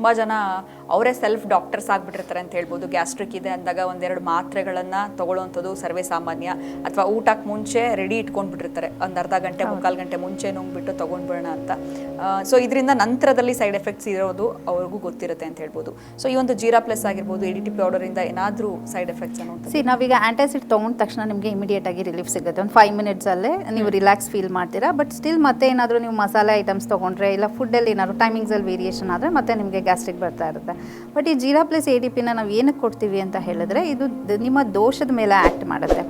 ತುಂಬ ಜನ ಅವರೇ ಸೆಲ್ಫ್ ಡಾಕ್ಟರ್ಸ್ ಆಗಿಬಿಟ್ಟಿರ್ತಾರೆ ಅಂತ ಹೇಳ್ಬೋದು. ಗ್ಯಾಸ್ಟ್ರಿಕ್ ಇದೆ ಅಂದಾಗ ಒಂದೆರಡು ಮಾತ್ರೆಗಳನ್ನು ತೊಗೊಳ್ಳೋವಂಥದ್ದು ಸರ್ವೇ ಸಾಮಾನ್ಯ. ಅಥವಾ ಊಟಕ್ಕೆ ಮುಂಚೆ ರೆಡಿ ಇಟ್ಕೊಂಡ್ಬಿಟ್ಟಿರ್ತಾರೆ. ಒಂದು ಅರ್ಧ ಗಂಟೆ ಮುಕ್ಕಾಲು ಗಂಟೆ ಮುಂಚೆ ನುಂಗ್ಬಿಟ್ಟು ತೊಗೊಂಡ್ಬಿಡೋಣ ಅಂತ. ಸೊ ಇದರಿಂದ ನಂತರದಲ್ಲಿ ಸೈಡ್ ಎಫೆಕ್ಟ್ಸ್ ಇರೋದು ಅವ್ರಿಗೂ ಗೊತ್ತಿರುತ್ತೆ ಅಂತ ಹೇಳ್ಬೋದು. ಸೊ ಈ ಒಂದು ಜೀರಾ ಪ್ಲಸ್ ಆಗಿರ್ಬೋದು ಎ ಡಿ ಟಿ ಪೌಡರಿಂದ ಏನಾದರೂ ಸೈಡ್ ಎಫೆಕ್ಟ್ಸ್ ಅನ್ನೋ ಸಿ ನಾವೀಗ ಆ್ಯಂಟಾಸಿಡ್ ತೊಗೊಂಡ ತಕ್ಷಣ ನಿಮಗೆ ಇಮಿಡಿಯೇಟ್ ಆಗಿ ರಿಲೀಫ್ ಸಿಗುತ್ತೆ. ಒಂದು ಫೈವ್ ಮಿನಿಟ್ಸಲ್ಲೇ ನೀವು ರಿಲ್ಯಾಕ್ಸ್ ಫೀಲ್ ಮಾಡ್ತೀರಾ. ಬಟ್ ಸ್ಟಿಲ್ ಮತ್ತೆ ಏನಾದರೂ ನೀವು ಮಸಾಲೆ ಐಟಮ್ಸ್ ತೊಗೊಂಡ್ರೆ ಇಲ್ಲ ಫುಡ್ಡಲ್ಲಿ ಏನಾದರೂ ಟೈಮಿಂಗ್ಸಲ್ಲಿ ವೇರಿಯೇಷನ್ ಆದರೆ ಮತ್ತೆ ನಿಮಗೆ ಗ್ಯಾಸ್ಟ್ರಿಕ್ ಬರ್ತಾ ಇರುತ್ತೆ. ಬಟ್ ಈ ಜೀರಾ ಪ್ಲಸ್ ಎ ಡಿ ಪಿನ ನಾವು ಏನಕ್ಕೆ ಕೊಡ್ತೀವಿ ಅಂತ ಹೇಳಿದ್ರೆ ಇದು ನಿಮ್ಮ ದೋಷದ ಮೇಲೆ ಆ್ಯಕ್ಟ್ ಮಾಡುತ್ತೆ.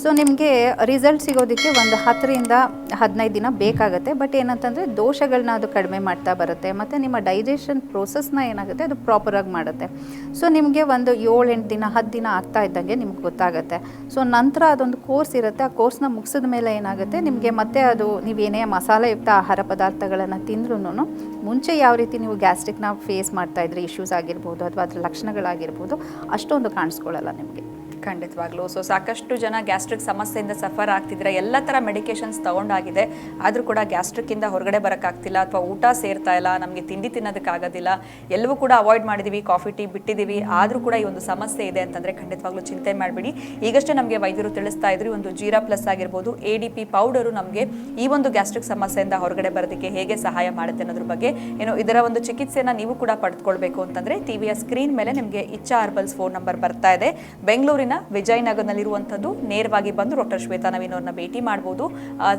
ಸೊ ನಿಮಗೆ ರಿಸಲ್ಟ್ ಸಿಗೋದಕ್ಕೆ ಒಂದು ಹತ್ತರಿಂದ ಹದಿನೈದು ದಿನ ಬೇಕಾಗುತ್ತೆ. ಬಟ್ ಏನಂತಂದರೆ ದೋಷಗಳನ್ನ ಅದು ಕಡಿಮೆ ಮಾಡ್ತಾ ಬರುತ್ತೆ. ಮತ್ತು ನಿಮ್ಮ ಡೈಜೆಷನ್ ಪ್ರೋಸೆಸ್ನ ಏನಾಗುತ್ತೆ, ಅದು ಪ್ರಾಪರಾಗಿ ಮಾಡುತ್ತೆ. ಸೊ ನಿಮಗೆ ಒಂದು ಏಳು ಎಂಟು ದಿನ, ಹತ್ತು ದಿನ ಆಗ್ತಾ ಇದ್ದಂಗೆ ನಿಮ್ಗೆ ಗೊತ್ತಾಗುತ್ತೆ. ಸೊ ನಂತರ ಅದೊಂದು ಕೋರ್ಸ್ ಇರುತ್ತೆ. ಆ ಕೋರ್ಸ್ನ ಮುಗಿಸಿದ ಮೇಲೆ ಏನಾಗುತ್ತೆ, ನಿಮಗೆ ಮತ್ತೆ ಅದು ನೀವೇನೇ ಮಸಾಲೆಯುಕ್ತ ಆಹಾರ ಪದಾರ್ಥಗಳನ್ನು ತಿಂದ್ರೂ ಮುಂಚೆ ಯಾವ ರೀತಿ ನೀವು ಗ್ಯಾಸ್ಟ್ರಿಕ್ನ ಫೇಸ್ ಮಾಡ್ತಾ ಇದ್ರಿ ಇಶ್ಯೂಸ್ ಆಗಿರ್ಬೋದು, ಅಥವಾ ಅದರ ಲಕ್ಷಣಗಳಾಗಿರ್ಬೋದು, ಅಷ್ಟೊಂದು ಕಾಣಿಸ್ಕೊಳ್ಳಲ್ಲ ನಿಮಗೆ. ಖಂಡಿತವಾಗ್ಲೂ. ಸೊ ಸಾಕಷ್ಟು ಜನ ಗ್ಯಾಸ್ಟ್ರಿಕ್ ಸಮಸ್ಯೆಯಿಂದ ಸಫರ್ ಆಗ್ತಿದ್ರೆ ಎಲ್ಲ ಥರ ಮೆಡಿಕೇಶನ್ಸ್ ತಗೊಂಡಾಗಿದೆ. ಆದರೂ ಕೂಡ ಗ್ಯಾಸ್ಟ್ರಿಕ್ಕಿಂದ ಹೊರಗಡೆ ಬರೋಕ್ಕಾಗ್ತಿಲ್ಲ ಅಥವಾ ಊಟ ಸೇರ್ತಾ ಇಲ್ಲ, ನಮಗೆ ತಿಂಡಿ ತಿನ್ನೋದಕ್ಕಾಗೋದಿಲ್ಲ ಎಲ್ಲವೂ ಕೂಡ ಅವಾಯ್ಡ್ ಮಾಡಿದ್ದೀವಿ ಕಾಫಿ ಟೀ ಬಿಟ್ಟಿದ್ದೀವಿ ಆದರೂ ಕೂಡ ಈ ಒಂದು ಸಮಸ್ಯೆ ಇದೆ ಅಂತಂದರೆ ಖಂಡಿತವಾಗ್ಲೂ ಚಿಂತೆ ಮಾಡಬೇಡಿ. ಈಗಷ್ಟೇ ನಮಗೆ ವೈದ್ಯರು ತಿಳಿಸ್ತಾ ಇದ್ರು ಒಂದು ಜೀರಾ ಪ್ಲಸ್ ಆಗಿರ್ಬೋದು ಎ ಡಿ ಪಿ ಪೌಡರು ನಮಗೆ ಈ ಒಂದು ಗ್ಯಾಸ್ಟ್ರಿಕ್ ಸಮಸ್ಯೆಯಿಂದ ಹೊರಗಡೆ ಬರೋದಕ್ಕೆ ಹೇಗೆ ಸಹಾಯ ಮಾಡುತ್ತೆ ಅನ್ನೋದ್ರ ಬಗ್ಗೆ ಏನು ಇದರ ಒಂದು ಚಿಕಿತ್ಸೆನ ನೀವು ಕೂಡ ಪಡೆದುಕೊಳ್ಬೇಕು ಅಂತಂದರೆ ಟಿವಿಯ ಸ್ಕ್ರೀನ್ ಮೇಲೆ ನಿಮಗೆ ಇಚ್ಛಾ ಅರ್ಬಲ್ಸ್ ಫೋನ್ ನಂಬರ್ ಬರ್ತಾ ಇದೆ. ಬೆಂಗಳೂರಿನ ವಿಜಯನಗರದಲ್ಲಿರುವಂಥದ್ದು ನೇರವಾಗಿ ಬಂದು ಡಾಕ್ಟರ್ ಶ್ವೇತಾ ನವೀನ್ ಅವ್ರನ್ನ ಭೇಟಿ ಮಾಡ್ಬೋದು.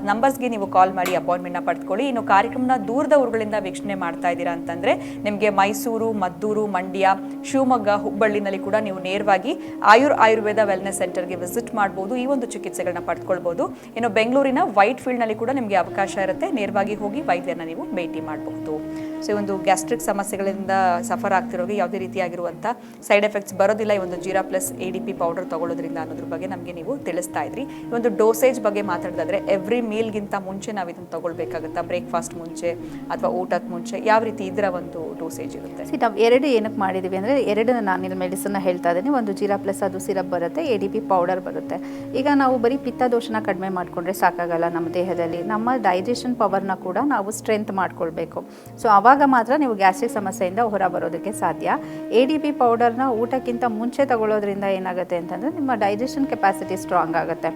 ನಂಬರ್ಸ್ಗೆ ನೀವು ಕಾಲ್ ಮಾಡಿ ಅಪಾಯಿಂಟ್ಮೆಂಟ್ನ ಪಡ್ಕೊಳ್ಳಿ. ಇನ್ನು ಕಾರ್ಯಕ್ರಮನ ದೂರದ ಊರುಗಳಿಂದ ವೀಕ್ಷಣೆ ಮಾಡ್ತಾ ಇದ್ದೀರಾ ಅಂತಂದ್ರೆ ನಿಮಗೆ ಮೈಸೂರು, ಮದ್ದೂರು, ಮಂಡ್ಯ, ಶಿವಮೊಗ್ಗ, ಹುಬ್ಬಳ್ಳಿನಲ್ಲಿ ಕೂಡ ನೀವು ನೇರವಾಗಿ ಆಯುರ್ ಆಯುರ್ವೇದ ವೆಲ್ನೆಸ್ ಸೆಂಟರ್ಗೆ ವಿಸಿಟ್ ಮಾಡ್ಬೋದು. ಈ ಒಂದು ಚಿಕಿತ್ಸೆಗಳನ್ನ ಪಡ್ಕೊಳ್ಬೋದು. ಇನ್ನು ಬೆಂಗಳೂರಿನ ವೈಟ್ ಫೀಲ್ಡ್ನಲ್ಲಿ ಕೂಡ ನಿಮಗೆ ಅವಕಾಶ ಇರುತ್ತೆ. ನೇರವಾಗಿ ಹೋಗಿ ವೈದ್ಯರನ್ನ ನೀವು ಭೇಟಿ ಮಾಡಬಹುದು ಸೊ, ಈ ಒಂದು ಗ್ಯಾಸ್ಟ್ರಿಕ್ ಸಮಸ್ಯೆಗಳಿಂದ ಸಫರ್ ಆಗ್ತಿರೋರಿಗೆ ಯಾವುದೇ ರೀತಿಯಾಗಿರುವಂಥ ಸೈಡ್ ಎಫೆಕ್ಟ್ಸ್ ಬರೋದಿಲ್ಲ. ಈ ಒಂದು Jeera plus A D P powder ತಗೊಳ್ಳೋದ್ರಿಂದ ಅನ್ನೋದ್ರ ಬಗ್ಗೆ ನಮಗೆ ನೀವು ತಿಳಿಸ್ತಾ ಇದ್ರಿ. ಈ ಒಂದು ಡೋಸೇಜ್ ಬಗ್ಗೆ ಮಾತಾಡೋದಾದ್ರೆ ಎವ್ರಿ ಮೀಲ್ಗಿಂತ ಮುಂಚೆ ನಾವು ಇದನ್ನು ತಗೊಳ್ಬೇಕಾಗುತ್ತಾ? ಬ್ರೇಕ್ಫಾಸ್ಟ್ ಮುಂಚೆ ಅಥವಾ ಊಟದ ಮುಂಚೆ ಯಾವ ರೀತಿ ಇದರ ಒಂದು ಡೋಸೇಜ್ ಇರುತ್ತೆ? ಸಿ ನಾವು ಎರಡು ಏನಕ್ಕೆ ಮಾಡಿದ್ದೀವಿ ಅಂದರೆ ಎರಡು ನಾನು ಮೆಡಿಸನ್ನ ಹೇಳ್ತಾ ಇದ್ದೀನಿ. ಒಂದು ಜೀರಾ ಪ್ಲಸ್ ಅದು ಸಿರಪ್ ಬರುತ್ತೆ ಎ ಡಿ ಪಿ ಪೌಡರ್ ಬರುತ್ತೆ. ಈಗ ನಾವು ಬರೀ ಪಿತ್ತದೋಷನ ಕಡಿಮೆ ಮಾಡಿಕೊಂಡ್ರೆ ಸಾಕಾಗಲ್ಲ ನಮ್ಮ ದೇಹದಲ್ಲಿ. ನಮ್ಮ ಡೈಜೆಷನ್ ಪವರ್ನ ಕೂಡ ನಾವು ಸ್ಟ್ರೆಂತ್ ಮಾಡ್ಕೊಳ್ಬೇಕು. ಸೊ ಆವಾಗ ಮಾತ್ರ ನೀವು ಗ್ಯಾಸ್ಟ್ರಿಕ್ ಸಮಸ್ಯೆಯಿಂದ ಹೊರ ಬರೋದಕ್ಕೆ ಸಾಧ್ಯ. ಎ ಡಿ ಪಿ ಪೌಡರ್ನ ಊಟಕ್ಕಿಂತ ಮುಂಚೆ ತಗೊಳ್ಳೋದ್ರಿಂದ ಏನಾಗುತ್ತೆ ಅಂತಂದರೆ ನಿಮ್ಮ ಡೈಜೆಷನ್ ಕೆಪಾಸಿಟಿ ಸ್ಟ್ರಾಂಗ್ ಆಗುತ್ತೆ.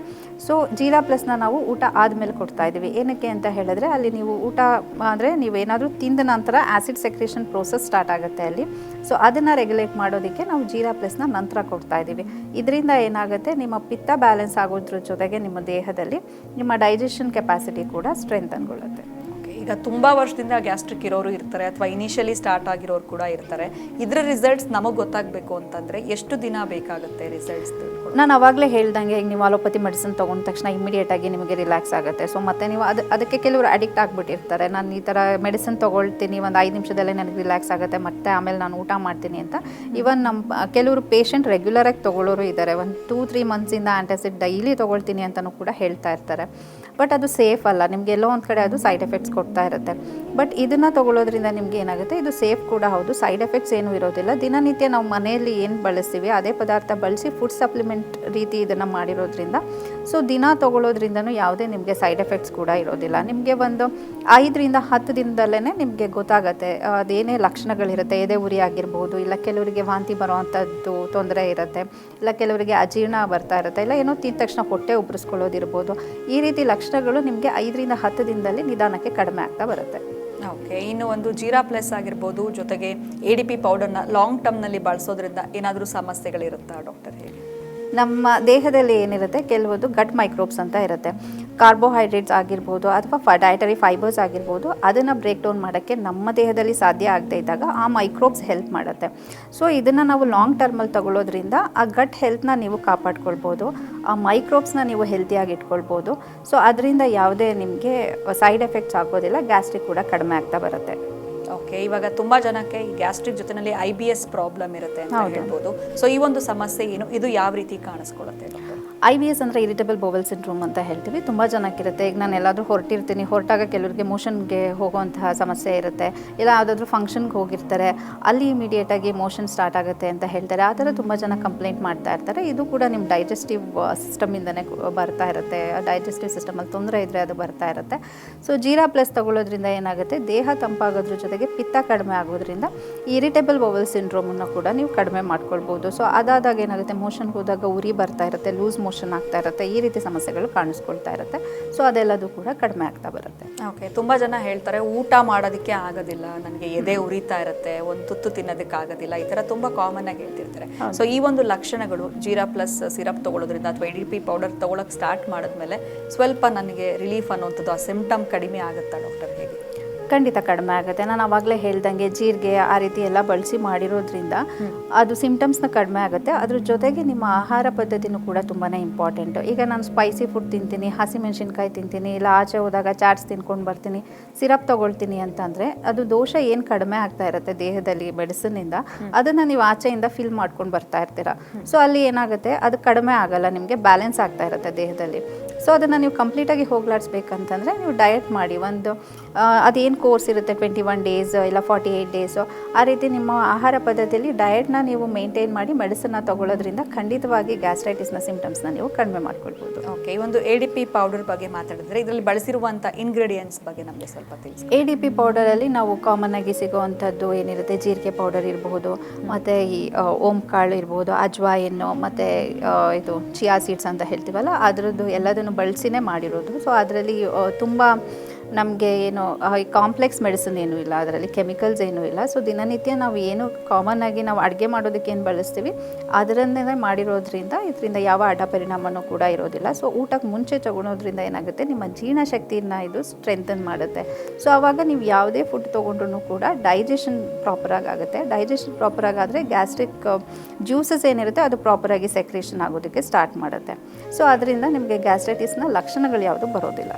ಸೊ ಜೀರಾ ಪ್ಲಸ್ನ ನಾವು ಊಟ ಆದಮೇಲೆ ಕೊಡ್ತಾ ಇದ್ದೀವಿ. ಏನಕ್ಕೆ ಅಂತ ಹೇಳಿದ್ರೆ ಅಲ್ಲಿ ನೀವು ಊಟ ಅಂದರೆ ನೀವೇನಾದರೂ ತಿಂದ ನಂತರ ಆ್ಯಸಿಡ್ ಸೆಕ್ರೇಷನ್ ಪ್ರೋಸೆಸ್ ಸ್ಟಾರ್ಟ್ ಆಗುತ್ತೆ ಅಲ್ಲಿ. ಸೊ ಅದನ್ನು ರೆಗ್ಯುಲೇಟ್ ಮಾಡೋದಕ್ಕೆ ನಾವು ಜೀರಾ ಪ್ಲಸ್ನ ನಂತರ ಕೊಡ್ತಾ ಇದ್ದೀವಿ. ಇದರಿಂದ ಏನಾಗುತ್ತೆ? ನಿಮ್ಮ ಪಿತ್ತ ಬ್ಯಾಲೆನ್ಸ್ ಆಗೋದ್ರ ಜೊತೆಗೆ ನಿಮ್ಮ ದೇಹದಲ್ಲಿ ನಿಮ್ಮ ಡೈಜೆಷನ್ ಕೆಪಾಸಿಟಿ ಕೂಡ ಸ್ಟ್ರೆಂತ್ ಅನ್ಕೊಳ್ಳುತ್ತೆ Okay, ಈಗ ತುಂಬ ವರ್ಷದಿಂದ ಗ್ಯಾಸ್ಟ್ರಿಕ್ ಇರೋರು ಇರ್ತಾರೆ ಅಥವಾ ಇನಿಷಿಯಲಿ ಸ್ಟಾರ್ಟ್ ಆಗಿರೋರು ಕೂಡ ಇರ್ತಾರೆ. ಇದರ ರಿಸಲ್ಟ್ಸ್ ನಮಗೆ ಗೊತ್ತಾಗಬೇಕು ಅಂತಂದರೆ ಎಷ್ಟು ದಿನ ಬೇಕಾಗುತ್ತೆ ರಿಸಲ್ಟ್ಸ್ ನಾನು ಅವಾಗಲೇ ಹೇಳ್ದಂಗೆ, ಈಗ ನೀವು ಅಲೋಪತಿ ಮೆಡಿಸಿನ್ ತೊಗೊಂಡ ತಕ್ಷಣ ಇಮಿಡಿಯೇಟಾಗಿ ನಿಮಗೆ ರಿಲ್ಯಾಕ್ಸ್ ಆಗುತ್ತೆ. ಸೊ ಮತ್ತೆ ನೀವು ಅದು, ಅದಕ್ಕೆ ಕೆಲವರು ಅಡಿಕ್ಟ್ ಆಗಿಬಿಟ್ಟಿರ್ತಾರೆ. ನಾನು ಈ ಥರ ಮೆಡಿಸಿನ್ ತೊಗೊಳ್ತೀನಿ, ಒಂದು ಐದು ನಿಮಿಷದಲ್ಲೇ ನನಗೆ ರಿಲ್ಯಾಕ್ಸ್ ಆಗುತ್ತೆ, ಮತ್ತೆ ಆಮೇಲೆ ನಾನು ಊಟ ಮಾಡ್ತೀನಿ ಅಂತ. ಇವನ್ ನಮ್ಮ ಕೆಲವರು ಪೇಷಂಟ್ ರೆಗ್ಯುಲರಾಗಿ ತೊಗೊಳ್ಳೋರು ಇದ್ದಾರೆ ಒಂದು ಟೂ ತ್ರೀ ಮಂತ್ಸಿಂದ ಆ್ಯಂಟಾಸಿಡ್ ಡೈಲಿ ತೊಗೊಳ್ತೀನಿ ಅಂತಲೂ ಕೂಡ ಹೇಳ್ತಾ ಇರ್ತಾರೆ. ಬಟ್ ಅದು ಸೇಫ್ ಅಲ್ಲ. ನಿಮಗೆ ಎಲ್ಲೋ ಒಂದು ಕಡೆ ಅದು ಸೈಡ್ ಎಫೆಕ್ಟ್ಸ್ ಕೊಡ್ತಾ ಇರುತ್ತೆ. ಬಟ್ ಇದನ್ನು ತಗೊಳ್ಳೋದ್ರಿಂದ ನಿಮಗೆ ಏನಾಗುತ್ತೆ? ಇದು ಸೇಫ್ ಕೂಡ ಹೌದು. ಸೈಡ್ ಎಫೆಕ್ಟ್ಸ್ ಏನೂ ಇರೋದಿಲ್ಲ. ದಿನನಿತ್ಯ ನಾವು ಮನೆಯಲ್ಲಿ ಏನು ಬಳಸ್ತೀವಿ, ಅದೇ ಪದಾರ್ಥ ಬಳಸಿ ಫುಡ್ ಸಪ್ಲಿಮೆಂಟ್ ರೀತಿ ಇದನ್ನು ಮಾಡಿರೋದ್ರಿಂದ ಸೊ ದಿನ ತೊಗೊಳ್ಳೋದ್ರಿಂದನೂ ಯಾವುದೇ ನಿಮಗೆ ಸೈಡ್ ಎಫೆಕ್ಟ್ಸ್ ಕೂಡ ಇರೋದಿಲ್ಲ. ನಿಮಗೆ ಒಂದು ಐದರಿಂದ ಹತ್ತು ದಿನದಲ್ಲೇ ನಿಮಗೆ ಗೊತ್ತಾಗತ್ತೆ. ಅದೇನೇ ಲಕ್ಷಣಗಳಿರುತ್ತೆ, ಎದೆ ಉರಿ ಆಗಿರ್ಬೋದು, ಇಲ್ಲ ಕೆಲವರಿಗೆ ವಾಂತಿ ಬರುವಂಥದ್ದು ತೊಂದರೆ ಇರುತ್ತೆ, ಇಲ್ಲ ಕೆಲವರಿಗೆ ಅಜೀರ್ಣ ಬರ್ತಾ ಇರುತ್ತೆ, ಇಲ್ಲ ಏನೋ ತಿಂದ ತಕ್ಷಣ ಹೊಟ್ಟೆ ಉಬ್ಬರಿಸ್ಕೊಳ್ಳೋದಿರ್ಬೋದು ಈ ರೀತಿ ಲಕ್ಷಣಗಳು ನಿಮಗೆ ಐದರಿಂದ ಹತ್ತು ದಿನದಲ್ಲಿ ನಿಧಾನಕ್ಕೆ ಕಡಿಮೆ ಆಗ್ತಾ ಬರುತ್ತೆ. ಓಕೆ ಇನ್ನು ಒಂದು ಜೀರಾ ಪ್ಲಸ್ ಆಗಿರ್ಬೋದು, ಜೊತೆಗೆ ಎ ಡಿ ಪಿ ಪೌಡರ್ನ ಲಾಂಗ್ ಟರ್ಮ್ನಲ್ಲಿ ಬಳಸೋದ್ರಿಂದ ಏನಾದರೂ ಸಮಸ್ಯೆಗಳಿರುತ್ತಾ ಡಾಕ್ಟರ್ ಹೇಳಿ? ನಮ್ಮ ದೇಹದಲ್ಲಿ ಏನಿರುತ್ತೆ? ಕೆಲವೊಂದು ಗಟ್ ಮೈಕ್ರೋಬ್ಸ್ ಅಂತ ಇರುತ್ತೆ. ಕಾರ್ಬೋಹೈಡ್ರೇಟ್ಸ್ ಆಗಿರ್ಬೋದು ಅಥವಾ ಡಯಟರಿ ಫೈಬರ್ಸ್ ಆಗಿರ್ಬೋದು, ಅದನ್ನು ಬ್ರೇಕ್ ಡೌನ್ ಮಾಡೋಕ್ಕೆ ನಮ್ಮ ದೇಹದಲ್ಲಿ ಸಾಧ್ಯ ಆಗದೇ ಇದ್ದಾಗ ಆ ಮೈಕ್ರೋಬ್ಸ್ ಹೆಲ್ಪ್ ಮಾಡುತ್ತೆ. ಸೊ ಇದನ್ನು ನಾವು ಲಾಂಗ್ ಟರ್ಮಲ್ಲಿ ತಗೊಳ್ಳೋದ್ರಿಂದ ಆ ಗಟ್ ಹೆಲ್ತ್ನ ನೀವು ಕಾಪಾಡ್ಕೊಳ್ಬೋದು, ಆ ಮೈಕ್ರೋಬ್ಸ್ನ ನೀವು ಹೆಲ್ತಿಯಾಗಿ ಇಟ್ಕೊಳ್ಬೋದು. ಸೊ ಅದರಿಂದ ಯಾವುದೇ ನಿಮಗೆ ಸೈಡ್ ಎಫೆಕ್ಟ್ಸ್ ಆಗೋದಿಲ್ಲ ಗ್ಯಾಸ್ಟ್ರಿಕ್ ಕೂಡ ಕಡಿಮೆ ಆಗ್ತಾ ಬರುತ್ತೆ. ಇವಾಗ ತುಂಬಾ ಜನಕ್ಕೆ ಈ ಗ್ಯಾಸ್ಟ್ರಿಕ್ ಜೊತೆನಲ್ಲಿ ಐ ಬಿ ಎಸ್ ಪ್ರಾಬ್ಲಮ್ ಇರುತ್ತೆ ಅಂತ ಹೇಳ್ಬೋದು. ಸೊ ಈ ಒಂದು ಸಮಸ್ಯೆ ಏನು ಇದು ಯಾವ ರೀತಿ ಕಾಣಿಸ್ಕೊಳ್ಳುತ್ತೆ ಐ ಬಿ ಎಸ್ ಅಂದರೆ ಇರಿಟೇಬಲ್ ಬೋವೆಲ್ ಸಿಂಡ್ರೋಮ್ ಅಂತ ಹೇಳ್ತೀವಿ. ತುಂಬ ಜನಕ್ಕಿರುತ್ತೆ. ಈಗ ನಾನು ಎಲ್ಲಾದರೂ ಹೊರಟಿರ್ತೀನಿ ಹೊರಟಾಗ ಕೆಲವರಿಗೆ ಮೋಷನ್ಗೆ ಹೋಗುವಂತಹ ಸಮಸ್ಯೆ ಇರುತ್ತೆ. ಇಲ್ಲ ಯಾವುದಾದ್ರೂ ಫಂಕ್ಷನ್ಗೆ ಹೋಗಿರ್ತಾರೆ. ಅಲ್ಲಿ ಇಮಿಡಿಯೇಟಾಗಿ ಮೋಷನ್ ಸ್ಟಾರ್ಟ್ ಆಗುತ್ತೆ ಅಂತ ಹೇಳ್ತಾರೆ. ಆ ಥರ ತುಂಬ ಜನ ಕಂಪ್ಲೇಂಟ್ ಮಾಡ್ತಾ ಇರ್ತಾರೆ. ಇದು ಕೂಡ ನಿಮ್ಮ ಡೈಜೆಸ್ಟಿವ್ ಸಿಸ್ಟಮ್ ಸಿಸ್ಟಮಿಂದನೇ ಬರ್ತಾ ಇರುತ್ತೆ. ಡೈಜೆಸ್ಟಿವ್ ಸಿಸ್ಟಮಲ್ಲಿ ತೊಂದರೆ ಇದ್ದರೆ ಅದು ಬರ್ತಾ ಇರುತ್ತೆ. ಸೊ ಜೀರಾ ಪ್ಲಸ್ ತಗೊಳ್ಳೋದ್ರಿಂದ ಏನಾಗುತ್ತೆ? ದೇಹ ತಂಪಾಗೋದ್ರ ಜೊತೆಗೆ ಪಿತ್ತ ಕಡಿಮೆ ಆಗೋದ್ರಿಂದ ಇರಿಟೇಬಲ್ ಬೌಲ್ ಸಿಂಡ್ರೋಮನ್ನು ಕೂಡ ನೀವು ಕಡಿಮೆ ಮಾಡ್ಕೊಳ್ಬೋದು. ಸೊ ಅದಾದಾಗ ಏನಾಗುತ್ತೆ? ಮೋಷನ್ಗೆ ಹೋದಾಗ ಉರಿ ಬರ್ತಾ ಇರುತ್ತೆ ಲೂಸ್ ಮೋಷನ್ ಆಗ್ತಾ ಇರುತ್ತೆ ಈ ರೀತಿ ಸಮಸ್ಯೆಗಳು ಕಾಣಿಸ್ಕೊಳ್ತಾ ಇರುತ್ತೆ. ಸೊ ಅದೆಲ್ಲದೂ ಕೂಡ ಕಡಿಮೆ ಆಗ್ತಾ ಬರುತ್ತೆ. ಓಕೆ ತುಂಬ ಜನ ಹೇಳ್ತಾರೆ ಊಟ ಮಾಡೋದಕ್ಕೆ ಆಗೋದಿಲ್ಲ ನನಗೆ ಎದೆ ಉರಿತಾ ಇರುತ್ತೆ ಒಂದು ತುತ್ತು ತಿನ್ನೋದಕ್ಕೆ ಆಗೋದಿಲ್ಲ ಈ ಥರ ತುಂಬ ಕಾಮನ್ ಆಗಿ ಹೇಳ್ತಿರ್ತಾರೆ. ಸೊ ಈ ಒಂದು ಲಕ್ಷಣಗಳು ಜೀರಾ ಪ್ಲಸ್ ಸಿರಪ್ ತೊಗೊಳೋದ್ರಿಂದ ಅಥವಾ ಇಡಿ ಪಿ ಪೌಡರ್ ತೊಗೊಳಕ್ಕೆ ಸ್ಟಾರ್ಟ್ ಮಾಡಿದ್ಮೇಲೆ ಸ್ವಲ್ಪ ನನಗೆ ರಿಲೀಫ್ ಅನ್ನೋಂಥದ್ದು ಆ ಸಿಂಪ್ಟಮ್ ಕಡಿಮೆ ಆಗುತ್ತಾ ಡಾಕ್ಟರ್ ಖಂಡಿತ ಕಡಿಮೆ ಆಗುತ್ತೆ. ನಾನು ಅವಾಗಲೇ ಹೇಳ್ದಂಗೆ ಜೀರಿಗೆ ಆ ರೀತಿ ಎಲ್ಲ ಬಳಸಿ ಮಾಡಿರೋದ್ರಿಂದ ಅದು ಸಿಮ್ಟಮ್ಸ್ನ ಕಡಿಮೆ ಆಗುತ್ತೆ. ಅದ್ರ ಜೊತೆಗೆ ನಿಮ್ಮ ಆಹಾರ ಪದ್ಧತಿನೂ ಕೂಡ ತುಂಬಾ ಇಂಪಾರ್ಟೆಂಟು ಈಗ ನಾನು ಸ್ಪೈಸಿ ಫುಡ್ ತಿಂತೀನಿ ಹಸಿಮೆಣಸಿನ್ಕಾಯಿ ತಿಂತೀನಿ, ಇಲ್ಲ ಆಚೆ ಹೋದಾಗ ಚಾಟ್ಸ್ ತಿನ್ಕೊಂಡು ಬರ್ತೀನಿ ಸಿರಪ್ ತಗೊಳ್ತೀನಿ ಅಂತಂದರೆ ಅದು ದೋಷ ಏನು ಕಡಿಮೆ ಆಗ್ತಾ ಇರುತ್ತೆ ದೇಹದಲ್ಲಿ ಮೆಡಿಸಿನಿಂದ ಅದನ್ನು ನೀವು ಆಚೆಯಿಂದ ಫಿಲ್ ಮಾಡ್ಕೊಂಡು ಬರ್ತಾ ಇರ್ತೀರ. ಸೊ ಅಲ್ಲಿ ಏನಾಗುತ್ತೆ? ಅದು ಕಡಿಮೆ ಆಗಲ್ಲ, ನಿಮಗೆ ಬ್ಯಾಲೆನ್ಸ್ ಆಗ್ತಾ ಇರುತ್ತೆ ದೇಹದಲ್ಲಿ. ಸೊ ಅದನ್ನು ನೀವು ಕಂಪ್ಲೀಟಾಗಿ ಹೋಗ್ಲಾಡಿಸ್ಬೇಕಂತಂದರೆ ನೀವು ಡಯಟ್ ಮಾಡಿ. ಒಂದು ಅದೇನು ಕೋರ್ಸ್ ಇರುತ್ತೆ? ಟ್ವೆಂಟಿ ಒನ್ ಡೇಸ್ ಇಲ್ಲ ಫಾರ್ಟಿ ಏಯ್ಟ್ ಡೇಸು ಆ ರೀತಿ ನಿಮ್ಮ ಆಹಾರ ಪದ್ಧತಿಯಲ್ಲಿ ಡಯಟ್ನ ನೀವು ಮೇಂಟೈನ್ ಮಾಡಿ ಮೆಡಿಸನ್ನ ತಗೊಳ್ಳೋದ್ರಿಂದ ಖಂಡಿತವಾಗಿ ಗ್ಯಾಸ್ಟ್ರೈಟಿಸ್ನ ಸಿಂಪ್ಟಮ್ಸ್ನ ನೀವು ಕಡಿಮೆ ಮಾಡ್ಕೊಳ್ಬೋದು. ಓಕೆ ಈ ಒಂದು ಎ ಡಿ ಪಿ ಪೌಡರ್ ಬಗ್ಗೆ ಮಾತಾಡಿದ್ರೆ ಇದರಲ್ಲಿ ಬಳಸಿರುವಂಥ ಇಂಗ್ರೀಡಿಯೆಂಟ್ಸ್ ಬಗ್ಗೆ ನಮಗೆ ಸ್ವಲ್ಪ ತಿಳಿಸಿ ಎ ಡಿ ಪಿ ಪೌಡರಲ್ಲಿ ನಾವು ಕಾಮನ್ ಆಗಿ ಸಿಗುವಂಥದ್ದು ಏನಿರುತ್ತೆ? ಜೀರಿಗೆ ಪೌಡರ್ ಇರಬಹುದು ಮತ್ತು ಈ ಓಮ್ ಓಂ ಕಾಳು ಇರ್ಬೋದು ಅಜ್ವಾಯನ್ನು ಮತ್ತು ಇದು ಚಿಯಾ ಸೀಡ್ಸ್ ಅಂತ ಹೇಳ್ತೀವಲ್ಲ ಅದರದ್ದು ಎಲ್ಲದನ್ನು ಬಳಸಿನೇ ಮಾಡಿರೋದು. ಸೊ ಅದರಲ್ಲಿ ತುಂಬ ನಮಗೆ ಏನು ಕಾಂಪ್ಲೆಕ್ಸ್ ಮೆಡಿಸಿನ್ ಏನೂ ಇಲ್ಲ, ಅದರಲ್ಲಿ ಕೆಮಿಕಲ್ಸ್ ಏನೂ ಇಲ್ಲ. ಸೊ ದಿನನಿತ್ಯ ನಾವು ಏನು ಕಾಮನ್ ಆಗಿ ನಾವು ಅಡುಗೆ ಮಾಡೋದಕ್ಕೆ ಏನು ಬಳಸ್ತೀವಿ ಅದರನ್ನೇ ಮಾಡಿರೋದ್ರಿಂದ ಇದರಿಂದ ಯಾವ ಅಡ್ಡ ಪರಿಣಾಮನೂ ಕೂಡ ಇರೋದಿಲ್ಲ. ಸೊ ಊಟಕ್ಕೆ ಮುಂಚೆ ತಗೊಳೋದ್ರಿಂದ ಏನಾಗುತ್ತೆ, ನಿಮ್ಮ ಜೀರ್ಣಶಕ್ತಿಯನ್ನು ಇದು ಸ್ಟ್ರೆಂಥನ್ ಮಾಡುತ್ತೆ. ಸೊ ಆವಾಗ ನೀವು ಯಾವುದೇ ಫುಡ್ ತೊಗೊಂಡ್ರು ಕೂಡ ಡೈಜೆಷನ್ ಪ್ರಾಪರಾಗಿ ಆಗುತ್ತೆ. ಡೈಜೆಷನ್ ಪ್ರಾಪರಾಗಿ ಆದರೆ ಗ್ಯಾಸ್ಟ್ರಿಕ್ ಜ್ಯೂಸಸ್ ಏನಿರುತ್ತೆ, ಅದು ಪ್ರಾಪರಾಗಿ ಸೆಕ್ರೇಷನ್ ಆಗೋದಕ್ಕೆ ಸ್ಟಾರ್ಟ್ ಮಾಡುತ್ತೆ. ಸೊ ಅದರಿಂದ ನಿಮಗೆ ಗ್ಯಾಸ್ಟ್ರೈಟಿಸ್ನ ಲಕ್ಷಣಗಳು ಯಾವುದು ಬರೋದಿಲ್ಲ.